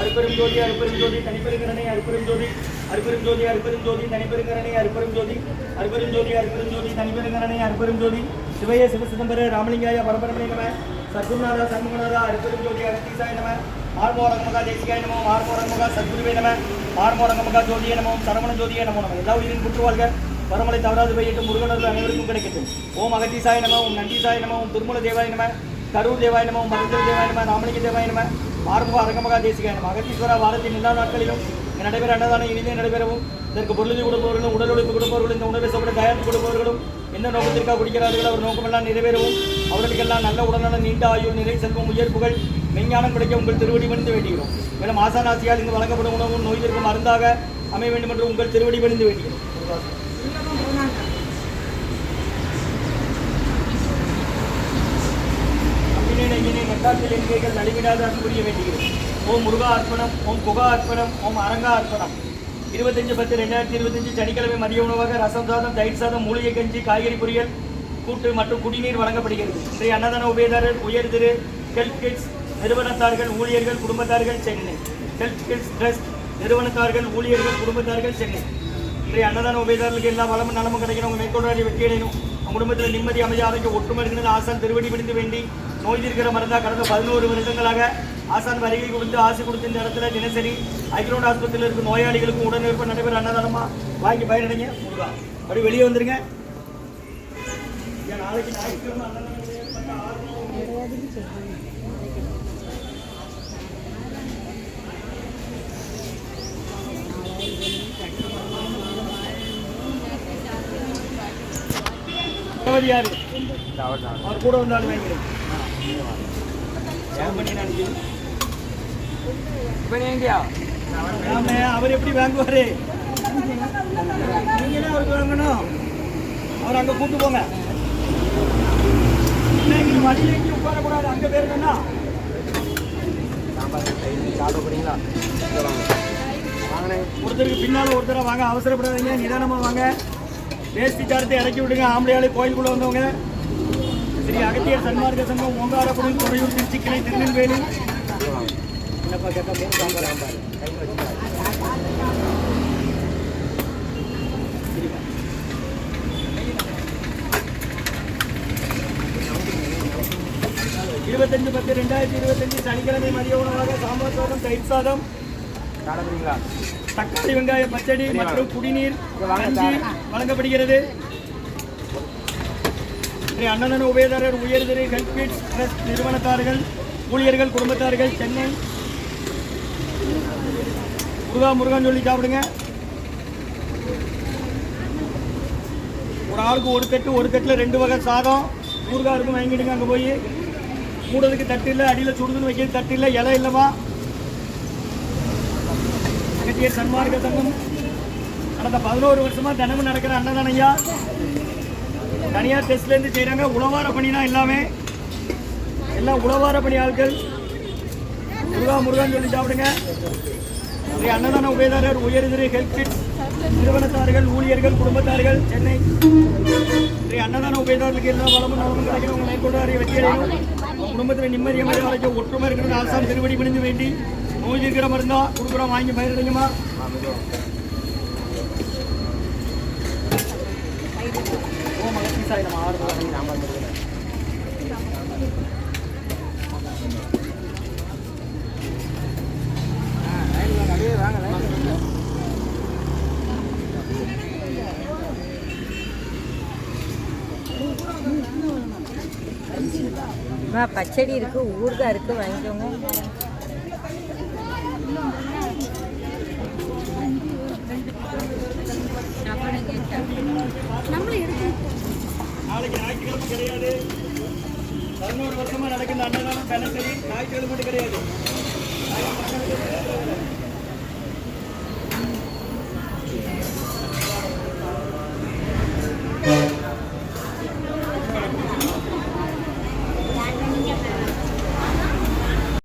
அருப்பெரும் ஜோதி அருப்பெரும் ஜோதி தனிப்பெருங்கரணை அருப்பெரும் ஜோதி அருப்பெரும் ஜோதி அருப்பெரும் ஜோதி தனிப்பெருங்கரணை அருப்பெரும் ஜோதி அருப்பெரும் ஜோதி அருப்பெரும் ஜோதி தனிப்பெருங்கரணை அருப்பெரும் ஜோதி சிவய சிவசிதம்பர ராமலிங்காய பரபரமே நம சத்குருநாதா சண்முகநாதா அருப்பெரும் ஜோதி அகத்தீசாய நம ஆர்மோரங்கமகா தேசிகாய நமோ ஆர்மோரங்கமகா சத்குருவே நம ஆர்மோரங்கமகா ஜோதியே நமோ சரவண ஜோதியே நமோ நம எல்லா உயிரின் குற்று பரமலை தவறாது பெய்யட்டும் முருகனர்கள் அனைவருக்கும் கிடைக்கட்டும் ஓம் அகத்தீசாய நம ஓம் நந்தீசாய நம ஓம் திருமூல தேவாய நம கரூர் தேவாய நம ஓம் மருந்தல் தேவாய நம ராமலிங்க தேவாய நம ஆறுமுக அரங்கமகா தேசிகாய நம அகத்தீஸ்வரா வாரத்தின் எல்லா நாட்களிலும் நடைபெற அன்னதானம் இனிதே நடைபெறவும் இதற்கு பொருளுதி கொடுப்பவர்களும் உடல் உழைப்பு கொடுப்பவர்களும் இந்த உணவை சாப்பிட தயாரித்து கொடுப்பவர்களும் எந்த நோக்கத்திற்காக குடிக்கிறார்கள் அவர் நோக்கமெல்லாம் நிறைவேறவும் அவர்களுக்கெல்லாம் நல்ல உடல்நலம் நீண்ட ஆயுள் நிறை செல்வம் உயர்ப்புகள் மெஞ்ஞானம் கிடைக்க உங்கள் திருவடி பணிந்து வேண்டுகிறோம் மேலும் ஆசானாசியால் இங்கு வழங்கப்படும் உணவும் நோய் மருந்தாக அமைய வேண்டும் என்று உங்கள் திருவடி பணிந்து வேண்டுகிறோம் ஐயனே நெட்டாற்றில் எண்கைகள் நலிவிடாத புரிய வேண்டுகிறேன். ஓம் முருகா அர்ப்பணம் ஓம் குகா அர்ப்பணம் ஓம் அரங்கா அர்ப்பணம். இருபத்தஞ்சு பத்து ரெண்டாயிரத்தி இருபத்தஞ்சு சனிக்கிழமை மதிய உணவாக ரசம் சாதம் தயிர் சாதம் மூலிகை கஞ்சி காய்கறி பொரியல் கூட்டு மற்றும் குடிநீர் வழங்கப்படுகிறது. இன்றைய அன்னதான உபயதாரர் உயர் திரு ஹெல்ப் கிட்ஸ் நிறுவனத்தார்கள் ஊழியர்கள் குடும்பத்தார்கள் சென்னை. ஹெல்ப் கிட்ஸ் ட்ரஸ்ட் நிறுவனத்தார்கள் ஊழியர்கள் குடும்பத்தார்கள் சென்னை. இன்றைய அன்னதான உபயதாரர்களுக்கு எல்லா வளமும் நலமும் கிடைக்கணும். உங்கள் மேற்கொண்டாடி வெற்றி அடையணும் குடும்பத்தில் நிம்மதி அமைதி ஆரோக்கிய ஒற்றுமை இருக்கிறது ஆசான் திருவடி பிடிந்து வேண்டி நோய் தீர்க்கிற மருந்தா கடந்த பதினோரு வருடங்களாக ஆசான் வருகை கொடுத்து ஆசை கொடுத்த இந்த இடத்துல தினசரி ஐக்ரோட் ஆஸ்பத்திரியில் இருக்கும் நோயாளிகளுக்கும் உடனிருப்பு நடைபெற அன்னதானமாக வாங்கி பயனடைங்க. அப்படி வெளியே வந்துருங்க. நாளைக்கு ஞாயிற்றுக்கிழமை அன்னதானம் அவர் கூட வந்தாலும் வாங்கிக்கிறேன். ஏன் அவர் எப்படி வாங்குவாரு நீங்க தான் அவருக்கு வாங்கணும் அவர் அங்க கூட்டு போங்க என்ன, இங்க மடியில எங்கேயும் உட்காரக்கூடாது அங்க பேர் என்ன ஒருத்தருக்கு பின்னால் ஒருத்தரை வாங்க அவசரப்படாதீங்க நிதானமாக வாங்க. வேஷ்டி சாரத்தை இறக்கி விடுங்க ஆம்பளையாளு கோயிலுக்குள்ளே வந்தவங்க. ஸ்ரீ அகத்தியர் சன்மார்க்க சங்கம் ஓங்காரப்படும் துறையூர் திருச்சி கிளை திருநெல்வேலி. இருபத்தஞ்சு பத்து ரெண்டாயிரத்தி இருபத்தஞ்சு சனிக்கிழமை மதிய உணவாக சாம்பார் சாதம் தயிர் சாதம் தக்காளி வெங்காய பச்சடி மற்றும் குடிநீர் வழங்கப்படுகிறது. இன்றைய அன்னதான உபயதாரர் உயர்திரை ஹெல்த் ட்ரஸ்ட் நிறுவனத்தார்கள் ஊழியர்கள் குடும்பத்தார்கள் சென்னை முருகா முருகன் சொல்லி சாப்பிடுங்க. ஒரு ஆளுக்கு ஒரு தட்டு ஒரு தட்டில் ரெண்டு வகை சாதம். ஊறுகாய் இருக்கும் வாங்கிடுங்க அங்கே போய். கூடதுக்கு தட்டு இல்லை அடியில் சுடுதுன்னு வைக்கிறது தட்டு இல்லை இலை இல்லைவா அகத்தியர் சன்மார்க்க சங்கம். கடந்த பதினோரு வருஷமாக தினமும் நடக்கிற அன்னதானம் தனியார் டெஸ்ட்லேருந்து செய்கிறாங்க உழவார பணினா எல்லாமே எல்லாம் உழவார பணி ஆட்கள். முருகா முருகான்னு சொல்லி சாப்பிடுங்க. இன்றைய அன்னதான உபயதாரர் உயர்திரு ஹெல்த் கிட் நிறுவனத்தார்கள் ஊழியர்கள் குடும்பத்தார்கள் சென்னை. இன்றைய அன்னதான உபயதாரர்களுக்கு எல்லா வளமும் நலமும் கிடைக்கணும். உங்களை கொண்டாடிய வெற்றியடையும் குடும்பத்தில் நிம்மதியை அமைதி வரைக்கும் ஒற்றுமை இருக்கிறது ஆசான் திருவடி முடிஞ்சு வேண்டி நோய் இருக்கிற மருந்தா கொடுக்குறோம். வாங்கி பயிரிடுங்கம்மா. ஆறு மாதம் நாம அம்மா பச்சடி இருக்கு ஊறுகாய் இருக்கு வாங்கிக்கோங்க. ஞாயிற்றுக்கிழமை கிடையாது. பதினோரு வருஷமா நடக்கிற அன்னதானம் தினசரி ஞாயிற்றுக்கிழமை மட்டும் கிடையாது.